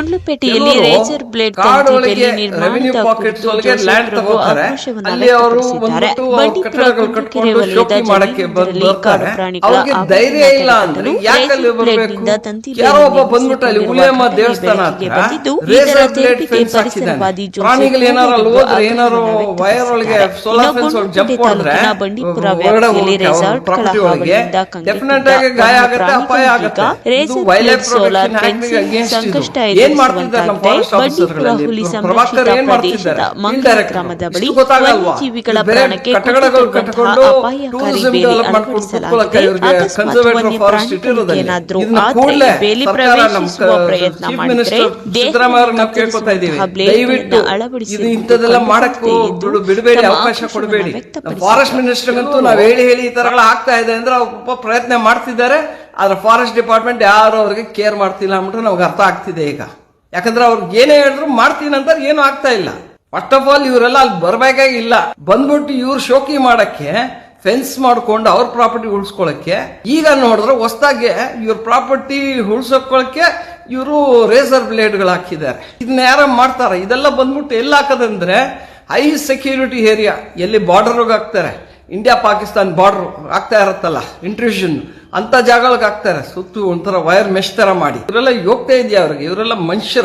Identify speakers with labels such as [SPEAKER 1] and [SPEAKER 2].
[SPEAKER 1] ಗುಂಡ್ಲುಪೇಟೆಯಲ್ಲಿ razor blade
[SPEAKER 2] ಕಾಡೊಳಗೆ
[SPEAKER 1] ತಂತಿ ಬೇಲಿ
[SPEAKER 2] revenue
[SPEAKER 1] ನಿರ್ಮಾಣದ
[SPEAKER 2] ಪಾಕೆಟ್ಸ್
[SPEAKER 1] ಕುರಿತು
[SPEAKER 2] ಒಳಗೆ ಲ್ಯಾಂಡ್
[SPEAKER 1] ಜೋಸೆಫ್ ರವರು
[SPEAKER 2] ತಗೋತಾರೆ
[SPEAKER 1] ಆಕ್ರೋಶವನ್ನ
[SPEAKER 2] ಅಲ್ಲಿ ಅವರು
[SPEAKER 1] ವ್ಯಕ್ತಪಡಿಸಿದ್ದಾರೆ.
[SPEAKER 2] ಬಂದ್ಬಿಟ್ಟು
[SPEAKER 1] ಬಂಡೀಪುರ ವಲಯದ ಜಮೀನಿನಲ್ಲಿ ಕಾಡು ಪ್ರಾಣಿಗಳ ಬ್ಲೇಡ್ನಿಂದ
[SPEAKER 2] ಬರಬೇಕು?
[SPEAKER 1] ತಂತಿ ಬಂದಿದ್ದು, ಇದರ
[SPEAKER 2] ಹಾಕಿದ್ದಾನೆ.
[SPEAKER 1] ಪರಿಸರವಾದಿ
[SPEAKER 2] ಪ್ರಾಣಿಗಳು
[SPEAKER 1] ತಾಲೂಕಿನ ಬಂಡೀಪುರ ವ್ಯಾಪ್ತಿಯಲ್ಲಿ
[SPEAKER 2] ರೆಸಾರ್ಟ್ ಅವ್ರ
[SPEAKER 1] ರೆಸಾರ್ಟ್ಗಳ
[SPEAKER 2] ಪ್ರಾಪರ್ಟಿ ಒಳಗೆ
[SPEAKER 1] ಹಾವಳಿಯಿಂದ ಕಂಗೆಟ್ಟಿದ್ದ
[SPEAKER 2] ಡೆಫಿನೆಟ್ ಆಗಿ ಗಾಯ ಆಗುತ್ತೆ ಅಪಾಯ ಆಗುತ್ತೆ. ಇದು
[SPEAKER 1] ರೇಸರ್ ಸೋಲಾರ್
[SPEAKER 2] ಅಗೇನ್ಸ್ಟ್
[SPEAKER 1] ಸಂಕಷ್ಟ
[SPEAKER 2] ಇದು.
[SPEAKER 1] ಮಂಗಳ ಗ್ರಾಮದ ಬಳಿ ಪ್ರಾಣಕ್ಕೆ ಅಪಾಯಕಾರಿ ಅಳವಡಿಸಲಾಗಿದೆ ಬೇಲಿ ಪ್ರವೇಶಿಸುವ ಪ್ರಯತ್ನ ಮಾಡಿದ್ರೆ
[SPEAKER 2] ದಯವಿಟ್ಟು ಮಾಡಕ್ಕೂ ಬಿಡಬೇಡಿ ಅವಕಾಶ ಕೊಡಬೇಡಿ. ಫಾರೆಸ್ಟ್ ಮಿನಿಸ್ಟರ್ಗಂತೂ ನಾವ್ ಹೇಳಿ ಹೇಳಿ ಈ ತರಗಳ ಆಗ್ತಾ ಇದೆ ಅಂದ್ರೆ ಪಾಪ ಪ್ರಯತ್ನ ಮಾಡ್ತಿದ್ದಾರೆ ಆದ್ರೆ ಫಾರೆಸ್ಟ್ ಡಿಪಾರ್ಟ್ಮೆಂಟ್ ಯಾರು ಅವ್ರಿಗೆ ಕೇರ್ ಮಾಡ್ತಿಲ್ಲ ಅಂದ್ಬಿಟ್ಟು ನಮ್ಗೆ ಅರ್ಥ ಆಗ್ತಿದೆ ಈಗ. ಯಾಕಂದ್ರೆ ಅವ್ರಿಗೆ ಏನೇ ಹೇಳಿದ್ರು ಮಾಡ್ತೀನಿ ಅಂತ ಏನು ಆಗ್ತಾ ಇಲ್ಲ. ಫಸ್ಟ್ ಆಫ್ ಆಲ್ ಇವರೆಲ್ಲ ಅಲ್ಲಿ ಬರ್ಬೇಕಾಗಿಲ್ಲ ಬಂದ್ಬಿಟ್ಟು ಇವ್ರು ಶೋಕಿ ಮಾಡಕ್ಕೆ ಫೆನ್ಸ್ ಮಾಡ್ಕೊಂಡು ಅವ್ರ ಪ್ರಾಪರ್ಟಿ ಉಳಿಸ್ಕೊಳಕ್ಕೆ, ಈಗ ನೋಡಿದ್ರೆ ಹೊಸದಾಗೆ ಇವ್ರ ಪ್ರಾಪರ್ಟಿ ಉಳ್ಸಕೊಳಕ್ಕೆ ಇವರು ರೇಸರ್ ಬ್ಲೇಡ್ಗಳು ಹಾಕಿದ್ದಾರೆ. ಇದನ್ನ ಯಾರ ಮಾಡ್ತಾರೆ. ಇದೆಲ್ಲ ಬಂದ್ಬಿಟ್ಟು ಎಲ್ಲಿ ಹಾಕದಂದ್ರೆ ಹೈ ಸೆಕ್ಯೂರಿಟಿ ಏರಿಯಾ ಎಲ್ಲಿ ಬಾರ್ಡರ್ ಹಾಕ್ತಾರೆ. ಇಂಡಿಯಾ ಪಾಕಿಸ್ತಾನ್ ಬಾರ್ಡರ್ ಆಗ್ತಾ ಇರತ್ತಲ್ಲ ಇಂಟ್ರಿಷನ್ ಅಂತ ಜಾಗಗಳಿಗೆ ಹಾಕ್ತಾರೆ. ಸುತ್ತು ಒಂಥರ ವೈರ್ ಮೆಶ್ ತರ ಮಾಡಿ. ಇವರೆಲ್ಲ ಯೋಗ್ತಾ ಇದೆಯಾ ಅವ್ರಿಗೆ? ಇವರೆಲ್ಲ ಮನುಷ್ಯರ?